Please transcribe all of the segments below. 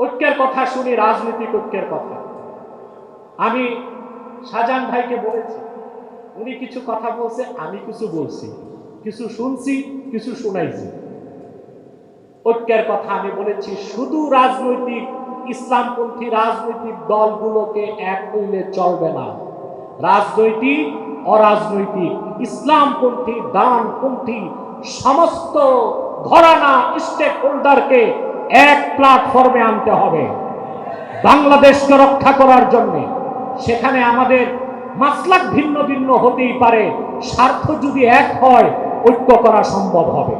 ঐক্যের কথা শুনি, রাজনৈতিক ঐক্যের কথা। আমি শাহজাহান ভাইকে বলেছি, উনি কিছু কথা বলছে, আমি কিছু বলছি। কিছু শুনছি, কিছু শুনাইছি। ঐক্যের কথা আমি বলেছি, শুধু রাজনৈতিক, ইসলামপন্থী রাজনৈতিক দলগুলোকে এক হইলে চলবে না। রাজনৈতিক, অরাজনৈতিক, ইসলামপন্থী দানপন্থী সমস্ত ঘরানা স্টেক হোল্ডারকে এক প্ল্যাটফর্মে আনতে হবে। বাংলাদেশকে রক্ষা করার জন্য। সেখানে আমাদের মাসলাক ভিন্ন ভিন্ন হতেই পারে। স্বার্থ যদি এক হয়, ঐক্য করা সম্ভব হবে।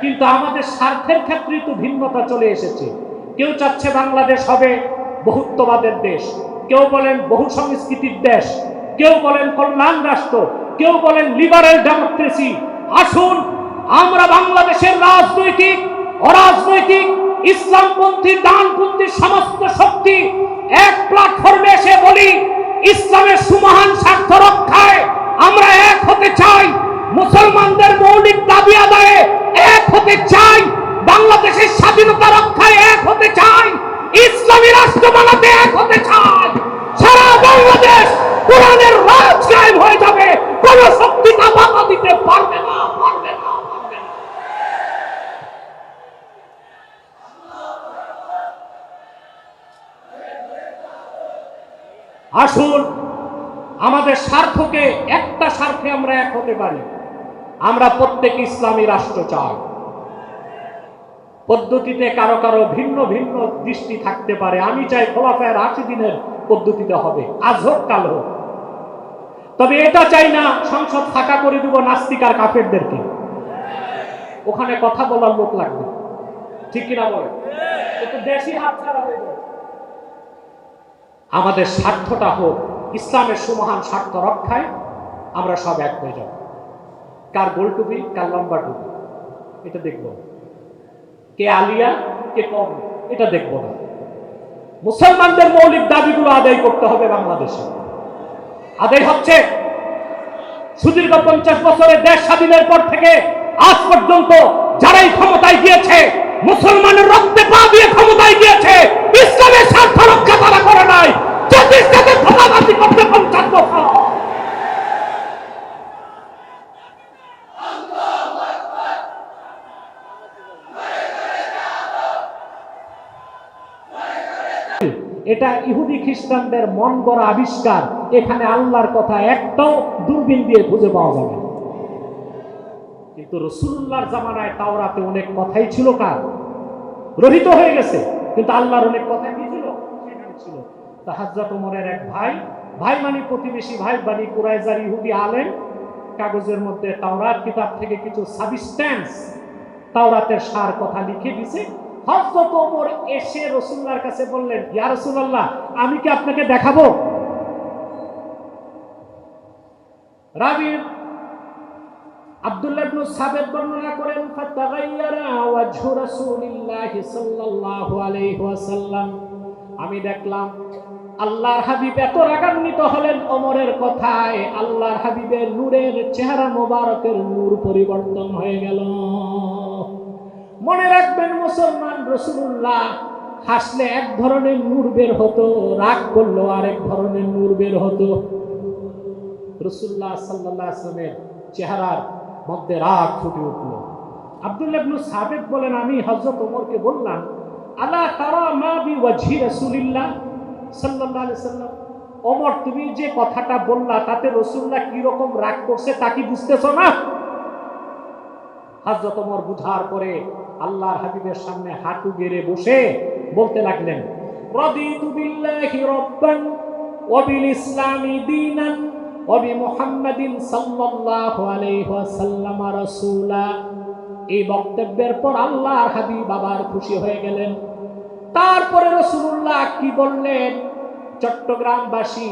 কিন্তু আমাদের স্বার্থের ক্ষেত্রে তো ভিন্নতা চলে এসেছে। কেউ চাচ্ছে বাংলাদেশ হবে বহুত্ববাদের দেশ। কেউ বলেন বহু সংস্কৃতির দেশ। কেউ বলেন কল্যাণ রাষ্ট্র। কেউ বলেন লিবারেল ডেমোক্রেসি আসুন, আমরা বাংলাদেশের রাজনৈতিক অরাজনৈতিক, ইসলামপন্থী, দানপন্থী সমস্ত শক্তি এক প্ল্যাটফর্মে এসে বলি, ইসলামের সুমহান স্বার্থ রক্ষায় আমরা এক হতে চাই। মুসলমানদের মৌলিক দাবি আদায়ে এক হতে চাই। বাংলাদেশের স্বাধীনতা রক্ষায় এক হতে চাই। ইসলামী রাষ্ট্র বানাতে এক হতে চাই। সারা বাংলাদেশ কোরআনের রাজ কায়েম হয়ে যাবে। কোন শক্তি তা বাধা দিতে পারবে না। আসুন, আমাদের স্বার্থকে একটা স্বার্থে আমরা এক হতে পারি। আমরা প্রত্যেক ইসলামী রাষ্ট্র চাই। পদ্ধতিতে কারও কারও ভিন্ন ভিন্ন দৃষ্টি থাকতে পারে। আমি চাই খোলাফায়ের আশি দিনের পদ্ধতিতে হবে, আজ হোক, কাল হোক। তবে এটা চাই না, সংসদ ফাঁকা করে দিব নাস্তিক আর কাফেরদেরকে। ওখানে কথা বলার লোক লাগবে। ঠিক কিনা বলে দেশি হাত ছাড়া হয়ে যাবে। আমাদের স্বার্থটা হোক, ইসলামের সুমহান স্বার্থ রক্ষায় আমরা সব এক হয়ে যাব। কার গোল টুপি, কার লম্বা টুপি, এটা দেখব। কে আলিয়া, কে কম, এটা দেখব না। মুসলমানদের মৌলিক দাবিগুলো আদায় করতে হবে বাংলাদেশে। আদায় হচ্ছে সুদীর্ঘ পঞ্চাশ বছরের দেশ স্বাধীনের পর থেকে আজ পর্যন্ত যারাই ক্ষমতায় গিয়েছে, মুসলমানের রক্তে পা দিয়ে ক্ষমতায় গিয়েছে, ইসলামের স্বার্থ রক্ষা তারা করে নাই। এটা ইহুদি খ্রিস্টানদের মন গড়া আবিষ্কার। এখানে আল্লাহর কথা একটাও দূরবীন দিয়ে খুঁজে পাওয়া যাবে কিন্তু রসুল্লাহর জামানায় তাওরাতে অনেক কথাই ছিল কার? রহিত হয়ে গেছে। কিন্তু আল্লাহর অনেক কথাই কি ছিল সেখানে ছিল তা হাজরত ওমরের এক ভাই ভাই মানে প্রতিবেশী ভাই বানি কুরাইজার ইহুদি আলেন কাগজের মধ্যে তাওরাত কিতাব থেকে কিছু সাবস্ট্যান্স তাওরাতের সার কথা লিখে দিছে। হযরত ওমর এসে রসুল্লাহর কাছে বললেন, ইয়া রাসূলুল্লাহ, আমি কি আপনাকে দেখাবো? রাবির আব্দুল্লাহ সাবেদ বর্ণনা করেন আমি দেখলাম আল্লাহর হাবিব এত রাগান্বিত হলেন অমরের কথায়, আল্লাহর হাবিবের নূরের চেহারা মোবারকের নূর পরিবর্তন হয়ে গেল। মনে রাখবেন মুসলমান রসুল্লাহ হাসলে এক ধরনের নূর বের হতো, রাগ করল আরেক ধরনের নূর বের হতো। রসুল্লাহ সাল্লাহ আসলামের চেহারার মধ্যে রাগ ফুটে উঠল। আব্দুল্লাহ ইবনু সাবেক বলেন, আমি হযরত ওমরকে বললাম, আলা তারা মা বি ওয়াজহি রাসূলিল্লাহ? সাল্লাম, ওমর, তুমি যে কথাটা বললা, তাতে রাসূলুল্লাহ কি রকম রাগ করছে তা কি বুঝতেছো না? হযরত ওমর বুঝার পরে আল্লাহর হাবিবের সামনে হাঁটু গেড়ে বসে বলতে লাগলেন, রাদিতু এই বক্তব্যের পর আল্লাহর হাবিব আবার খুশি হয়ে গেলেন। তারপরে রসুল্লাহ কি বললেন চট্টগ্রামবাসী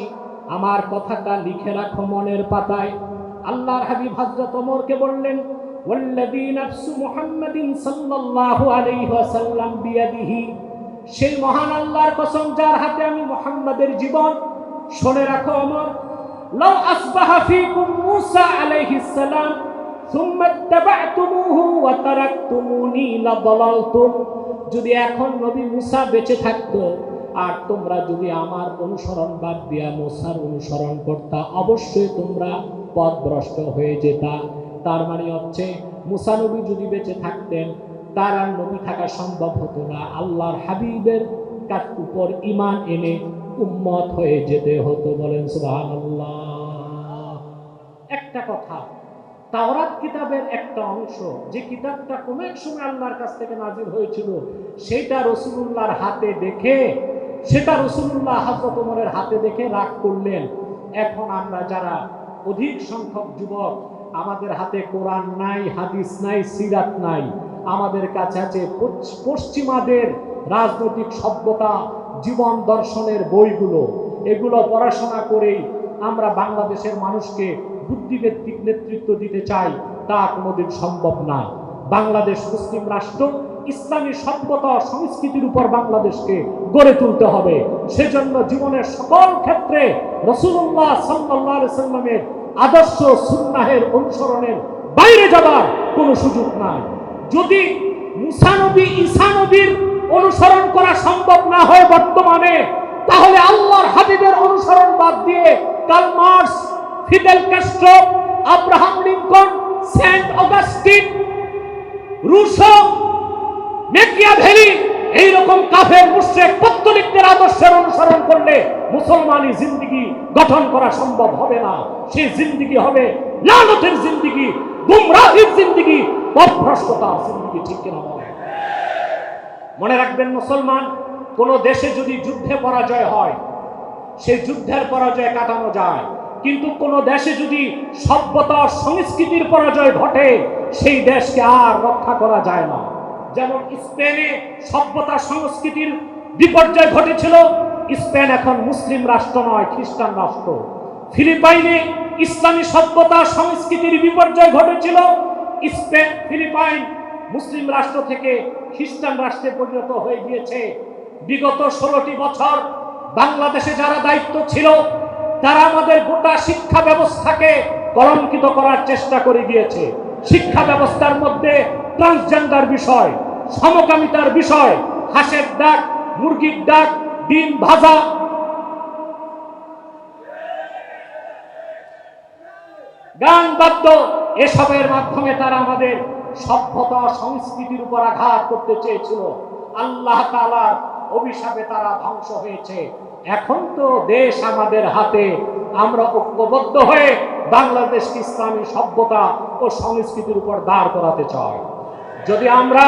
আমার কথাটা লিখে রাখো মনের পাতায় আল্লাহর হাবিব হযরত ওমরকে বললেন ওয়াল্লাযী নাফসু মুহাম্মাদিন সাল্লাল্লাহু আলাইহি ওয়াসাল্লাম বিয়াদিহি সেই মহান আল্লাহর কসম যার হাতে আমি মুহাম্মাদের জীবন শুনে রাখো ওমর লাউ আসবাহা ফীকুম মূসা আলাইহিস সালাম ثم اتبعتموه وتركتموني لضللتم যদি এখন নবী মুসা বেঁচে থাকতো, আর তোমরা যদি আমার অনুসরণ বাদ দিয়া মুসার অনুসরণ করতা, অবশ্যই তোমরা পথভ্রষ্ট হয়ে যেতা। তার মানে হচ্ছে, মুসা নবী যদি বেঁচে থাকতেন, তার আর নবী থাকা সম্ভব হতো না। আল্লাহর হাবিবের কাছ উপর ইমান এনে উম্মত হয়ে যেতে হতো বলেন সুবহানাল্লাহ। একটা কথা তাওরাত কিতাবের একটা অংশ, যে কিতাবটা কোনো এক সময় আল্লাহর কাছ থেকে নাজির হয়েছিল, সেটা রসুলুল্লাহর হাতে দেখে, সেটা রসুলুল্লাহ হাজরত ওমরের হাতে দেখে রাগ করলেন। এখন আমরা যারা অধিক সংখ্যক যুবক, আমাদের হাতে কোরআন নাই, হাদিস নাই, সিরাত নাই, আমাদের কাছে আছে পশ্চিমাদের রাজনৈতিক সভ্যতা, জীবন দর্শনের বইগুলো। এগুলো পড়াশোনা করেই আমরা বাংলাদেশের মানুষকে বুদ্ধিভিত্তিক নেতৃত্ব দিতে চাই, তা কোনোদিন সম্ভব না বাংলাদেশ মুসলিম রাষ্ট্র, ইসলামী সভ্যতা সংস্কৃতির উপর বাংলাদেশকে গড়ে তুলতে হবে। সেজন্য জীবনের সকল ক্ষেত্রে রসুল্লাহ সাল্লাহ সাল্লামের আদর্শ সুন্নাহের অনুসরণের বাইরে যাবার কোনো সুযোগ নাই। যদি মুসানবী ঈসানবীর অনুসরণ করা সম্ভব না হয় বর্তমানে, তাহলে আল্লাহর হাবিবের অনুসরণ বাদ দিয়ে Karl Marx Fidel Castro Abraham Lincoln, Saint Augustine, Rousseau, Machiavelli, এইরকম কাফের, মুশ্রেক, পত্তলিকদের আদর্শের অনুসরণ করলে মুসলমানি জিন্দিগি গঠন করা সম্ভব হবে না। সেই জিন্দিগি হবে লালতের জিন্দিগি, গুমরাহির জিন্দিগি পথভ্রষ্টতার জিন্দিগি, ঠিক কিনা মনে রাখবেন মুসলমান, কোন দেশে যদি যুদ্ধে পরাজয় হয়, সেই যুদ্ধের পরাজয় কাটানো যায়। কিন্তু কোন দেশে যদি সভ্যতা সংস্কৃতির পরাজয় ঘটে, সেই দেশকে আর রক্ষা করা যায় না। যেমন স্পেনে সভ্যতা, সংস্কৃতির বিপর্যয় ঘটেছিল, স্পেন এখন মুসলিম রাষ্ট্র নয়, খ্রিস্টান রাষ্ট্র। ফিলিপাইনে ইসলামী সভ্যতা, সংস্কৃতির বিপর্যয় ঘটেছিল, স্পেন, ফিলিপাইন মুসলিম রাষ্ট্র থেকে খ্রিস্টান রাষ্ট্রে পরিণত হয়ে গিয়েছে। বিগত ষোলোটি বছর বাংলাদেশে যারা দায়িত্ব ছিল তারা আমাদের গোটা শিক্ষা ব্যবস্থাকে কলঙ্কিত করার চেষ্টা করে গিয়েছে। শিক্ষা ব্যবস্থার মধ্যে ট্রান্সজেন্ডার বিষয়, সমকামিতার বিষয়, হাঁসের ডাক, মুরগির ডাক, ডিম ভাজা। গান, বাদ্য, এসবের মাধ্যমে তারা আমাদের সভ্যতা, সংস্কৃতির উপর আঘাত করতে চেয়েছিল। আল্লাহ তাআলার অভিশাপে তারা ধ্বংস হয়েছে। এখন তো দেশ আমাদের হাতে। আমরা ঐক্যবদ্ধ হয়ে বাংলাদেশকে ইসলামী সভ্যতা ও সংস্কৃতির উপর দাঁড় করাতে চাই। যদি আমরা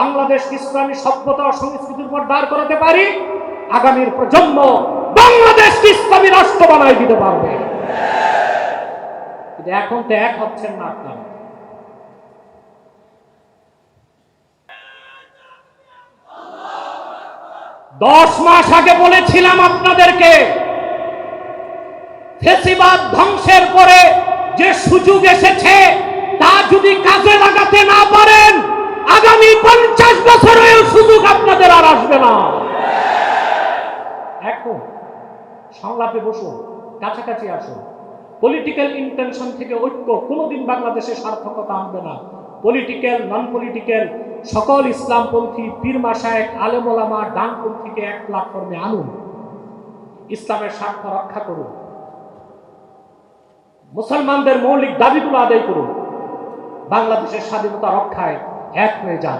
বাংলাদেশ ইসলামী সভ্যতা ও সংস্কৃতির উপর দাঁড় করাতে পারি, আগামীর প্রজন্ম বাংলাদেশকে ইসলামী রাষ্ট্র বানাই দিতে পারবে। এখন তো এক হচ্ছেন না আপনারা। দশ মাস আগে বলেছিলাম আপনাদেরকে, ফেসিবাদ ধ্বংসের পরে যে সুযোগ এসেছে, তা যদি কাজে লাগাতে না পারেন, আগামী পঞ্চাশ বছরেও সুযোগ আপনাদের আর আসবে না। এখন সংলাপে বসুন, কাছাকাছি আসুন। পলিটিক্যাল ইন্টেনশন থেকে ঐক্য, কোনোদিন বাংলাদেশে সার্থকতা আনবে না। পলিটিক্যাল নন পলিটিক্যাল সকল ইসলামপন্থী পীর মাসায়েক আলেমোলামা ডানপন্থীকে এক প্ল্যাটফর্মে আনুন। ইসলামের স্বার্থ রক্ষা করুন। মুসলমানদের মৌলিক দাবিগুলো আদায় করুন। বাংলাদেশের স্বাধীনতা রক্ষায় এক হয়ে যান।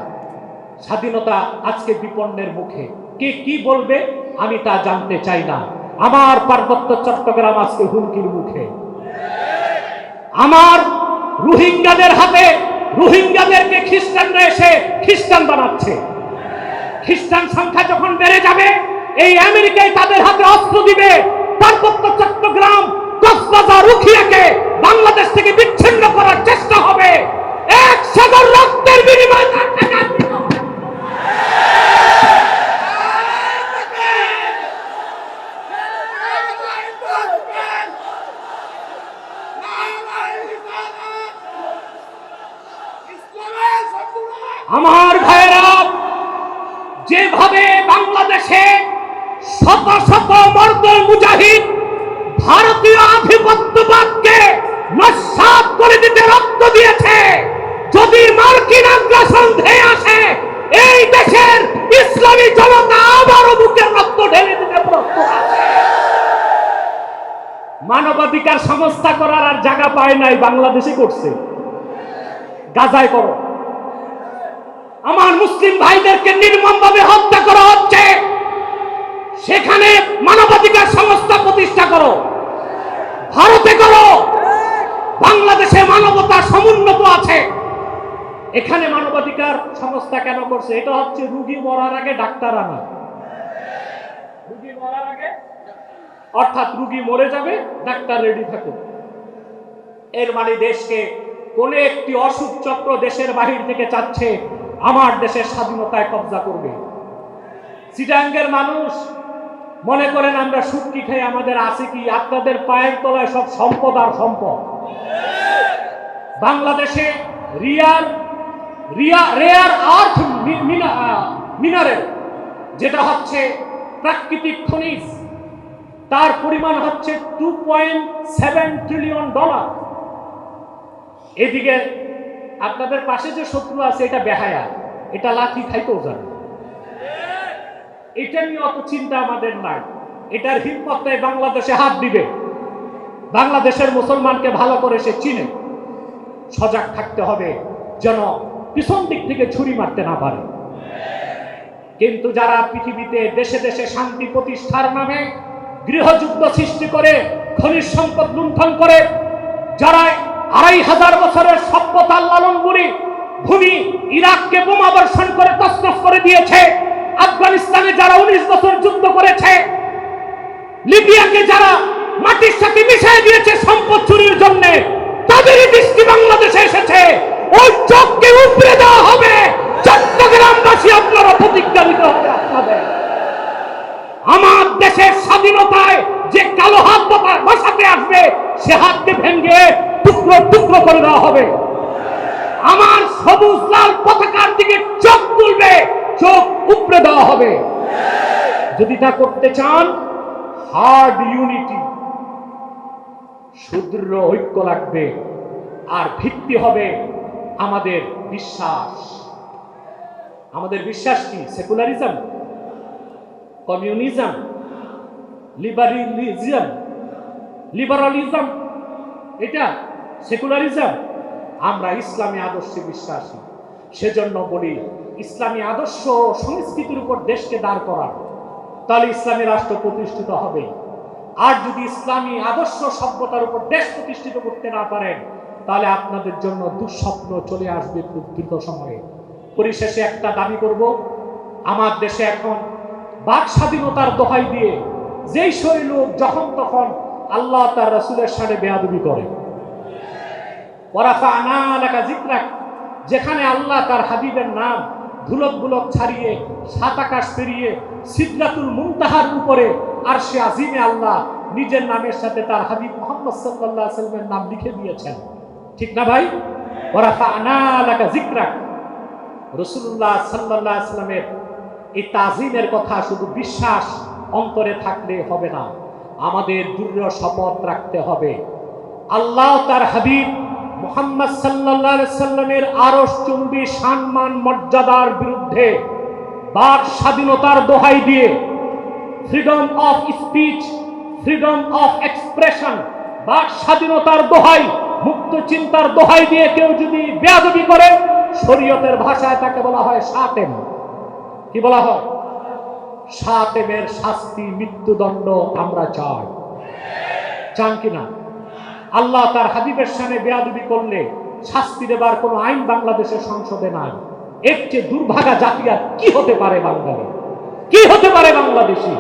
স্বাধীনতা আজকে বিপন্নের মুখে। কে কি বলবে, আমি তা জানতে চাই না। আমার পার্বত্য চট্টগ্রাম আজকে হুমকির মুখে। আমার রোহিঙ্গাদের হাতে রোহিঙ্গাদেরকে খ্রিস্টানরা এসে খ্রিস্টান বানাচ্ছে। খ্রিস্টান সংখ্যা যখন বেড়ে যাবে, এই আমেরিকায় তাদের হাতে অস্ত্র দিবে। পার্বত্য চট্টগ্রাম, কক্সবাজার, রুখিয়াকে বাংলাদেশ থেকে বিচ্ছিন্ন করার চেষ্টা হবে। এক সাগর রক্তের বিনিময়ে মানবাধিকার সংস্থা করার আর জায়গা পায় নাই, বাংলাদেশে করছে। গাজায় করো। আমার মুসলিম ভাইদেরকে নির্মমভাবে হত্যা করা হচ্ছে। সেখানে মানবাধিকার সংস্থা প্রতিষ্ঠা করো। ভারতে করো। বাংলাদেশে মানবতা সমুন্নত আছে। এখানে মানবাধিকার সংস্থা কেন করছে? এটা হচ্ছে রুগী মরার আগে ডাক্তার আনা। রুগী মরার আগে অর্থাৎ রুগী মরে যাবে, ডাক্তার রেডি থাকুক এর মানে দেশকে কোন একটি অসুখ চক্র দেশের বাহির থেকে চাচ্ছে, আমার দেশের স্বাধীনতায় কবজা করবে। সিটাঙ্গের মানুষ, মনে করেন আমরা সুটকি খাই আমাদের আছে কি, আপনাদের পায়ের তলায় সব সম্পদ আর সম্পদ। বাংলাদেশে rare, rare, rare earth mineral, যেটা হচ্ছে প্রাকৃতিক খনিজ। তার পরিমাণ হচ্ছে two point seven trillion dollar এদিকে আপনাদের পাশে যে শত্রু আছে, এটা বেহায়া। এটা লাঠি খাইতেও জানে এটা নিয়ে অত চিন্তা আমাদের নাই। এটার হিম্মত নেই বাংলাদেশে হাত দিবে। বাংলাদেশের মুসলমানকে ভালো করে সে চিনে। সজাগ থাকতে হবে যেন পিছন দিক থেকে ছুরি মারতে না পারে। কিন্তু যারা পৃথিবীতে দেশে দেশে শান্তি প্রতিষ্ঠার নামে গৃহযুদ্ধ সৃষ্টি করে, খনিজ সম্পদ লুণ্ঠন করে যারা আড়াই হাজার বছরের সভ্যতা লালন বুড়ি ভূমি ইরাককে বোমা বর্ষণ করে তসনস করে দিয়েছে, আফগানিস্তানে যারা উনিশ বছর যুদ্ধ করেছে, লিবিয়াকে যারা মাটির সাথে মিশিয়ে দিয়েছে সম্পদ চুরির জন্য, তাদেরই দৃষ্টি বাংলাদেশে এসেছে। ওই চোখকে উপড়ে দেওয়া হবে। চট্টগ্রামবাসী আপনারা প্রতিজ্ঞা নিতে হবে আপনাদের। আমার দেশের স্বাধীনতায় যে কালো হাত বসা- বসাতে আসবে, সে হাতকে ভেঙে টুকরো টুকরো করে দেওয়া হবে। আমার সবুজ লাল পতাকার দিকে চোখ তুলবে, চোখ উপড়ে দেওয়া হবে। যদি তা করতে চান হার্ড ইউনিটি সুদৃঢ় ঐক্য লাগবে, আর ভিত্তি হবে আমাদের বিশ্বাস। আমাদের বিশ্বাস কি? সেকুলারিজম কমিউনিজম, লিবারিলিজম, লিবারালিজম, এটা সেকুলারিজম। আমরা ইসলামী আদর্শে বিশ্বাসী। সেজন্য বলি, ইসলামী আদর্শ সংস্কৃতির উপর দেশকে দাঁড় করান। তাহলে ইসলামী রাষ্ট্র প্রতিষ্ঠিত হবে। আর যদি ইসলামী আদর্শ সভ্যতার উপর দেশ প্রতিষ্ঠিত করতে না পারেন, তাহলে আপনাদের জন্য দুঃস্বপ্ন চলে আসবে খুব দ্রুত সময়ে। পরিশেষে একটা দাবি করব, আমার দেশে এখন বাক স্বাধীনতার দোহাই দিয়ে যেই সেই লোক যখন তখন আল্লাহ তার রাসুলের সাথে বেয়াদবি করে। ওরাফা আনা এলাকা জিকরাক যেখানে আল্লাহ তার হাবিবের নাম ধুলক বুলক ছাড়িয়ে, সাত আকাশ পেরিয়ে সিদ্ধাতুল মুমতাহার উপরে আর সে আজিমে আল্লাহ নিজের নামের সাথে তার হাবিব মোহাম্মদ সাল্লাহ সাল্লামের নাম লিখে দিয়েছেন। ঠিক না ভাই? ওরাফা আনা এলাকা জিকরাক রসুল্লাহ সাল্লাহ আসলামের এই তাজিমের কথা শুধু বিশ্বাস অন্তরে থাকলে হবে না। আমাদের দৃঢ় শপথ রাখতে হবে। আল্লাহ তার হাবিব মোহাম্মদ সাল্লাহ সাল্লামের আরস চুম্বি, সম্মান, মর্যাদার বিরুদ্ধে বাক স্বাধীনতার দোহাই দিয়ে freedom of speech, freedom of expression, বাক স্বাধীনতার দোহাই, মুক্ত চিন্তার দোহাই দিয়ে কেউ যদি বেয়াদবি করে, শরীয়তের ভাষায় তাকে বলা হয় সাতেম। কি বলা হয়? সাতেমের শাস্তি, মৃত্যুদণ্ড আমরা চাই। চান কিনা আল্লাহ তার হাবিবের সামনে বেয়াদবি করলে শাস্তি দেবার কোনো আইন বাংলাদেশের সংসদে নাই। এর চেয়ে দুর্ভাগা জাতি আর কি হতে পারে বাঙালি কি হতে পারে বাংলাদেশি?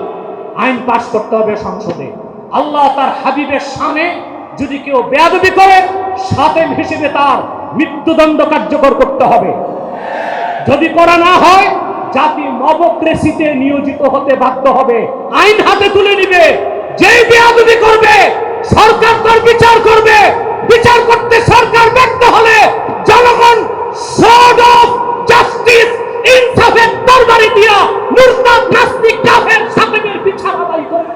আইন পাশ করতে হবে সংসদে। আল্লাহ তার হাবিবের সামনে যদি কেউ বেয়াদবি করে, সাতেম হিসেবে তার মৃত্যুদণ্ড কার্যকর করতে হবে। যদি করা না হয় জাতি মবক্রেসিতে নিয়োজিত হতে বাধ্য হবে। আইন হাতে তুলে নিবে। যেই বেয়াদবি করবে, সরকার তার বিচার করবে। বিচার করতে সরকার ব্যর্থ হলে জনগণ সর্ড অফ জাস্টিস ইনসাফের দরবারে দিয়া মুরতাদ নাস্তিক কাফের সাথের বিচার আদায় করবে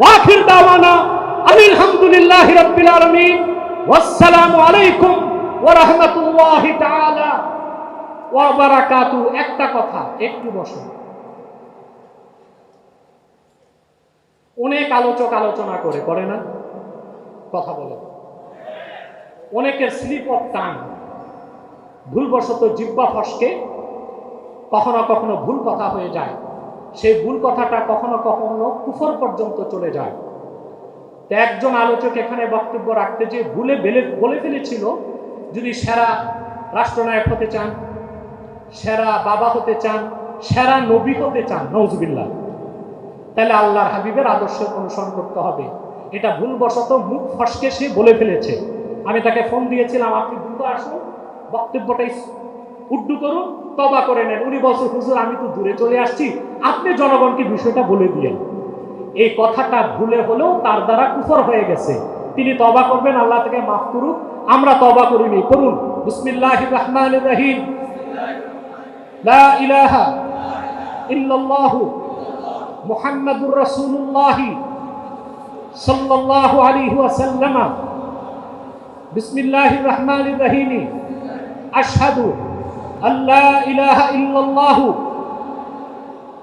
ওয়াখির দাওয়ানা আনিল হামদুলিল্লাহি রাব্বিল আলামিন। ওয়াসসালামু আলাইকুম ওয়া রাহমাতুল্লাহি তাআলা বারাকাতু একটা কথা, একটু বসো। অনেক আলোচক আলোচনা করে করে না? কথা বলে। অনেকের স্লিপ অফ টাং ভুলবশত জিব্বা ফসকে, কখনো কখনো ভুল কথা হয়ে যায়। সেই ভুল কথাটা কখনো কখনো কুফর পর্যন্ত চলে যায়। তো একজন আলোচক এখানে বক্তব্য রাখতে যে ভুলে বেলে, বলে ফেলেছিল, যদি সেরা রাষ্ট্রনায়ক হতে চান সেরা বাবা হতে চান, সেরা নবী হতে চান নজবিল্লা তাহলে আল্লাহর হাবিবের আদর্শ অনুসরণ করতে হবে। এটা ভুলবশত মুখ ফসকে সে বলে ফেলেছে। আমি তাকে ফোন দিয়েছিলাম, আপনি দ্রুত আসুন বক্তব্যটাই উড্ডু করুন তবা করে নেন। উনি বলছে, হুজুর, আমি তো দূরে চলে আসছি। আপনি জনগণকে বিষয়টা বলে দিলেন এই কথাটা ভুলে হলেও তার দ্বারা কুফর হয়ে গেছে। তিনি তবা করবেন, আল্লাহ থেকে মাফ করুক। আমরা তবা করিনি। করুন বিসমিল্লাহ রহমান রহিম। লা ইলাহা ইল্লাল্লাহু মুহাম্মাদুর রাসূলুল্লাহ সাল্লাল্লাহু আলাইহি ওয়াসাল্লাম বিসমিল্লাহির রহমানির রহিম আশহাদু আল্লা ইলাহা ইল্লাল্লাহু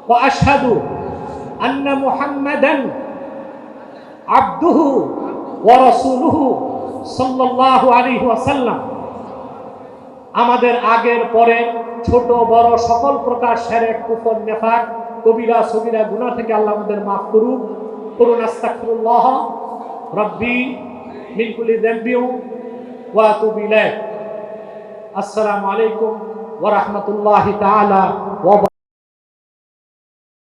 ওয়া আশহাদু আন্না মুহাম্মাদান আবদুহু ওয়া রাসূলুহু সাল্লাল্লাহু আলাইহি ওয়াসাল্লাম আমাদের আগের পরে ছোট, বড় সকল প্রকার সেরেক, কুফর, নেফাক, কবিরা সবিরা গুণা থেকে আল্লাহ আমাদের মাফ করুক। করুন আস্তাকুল্লাহ রব্বি মিনকুলি কুল্লি ওয়া তুবিলে আসসালামু আলাইকুম ওয়া রাহমাতুল্লাহি তাআলা ওয়া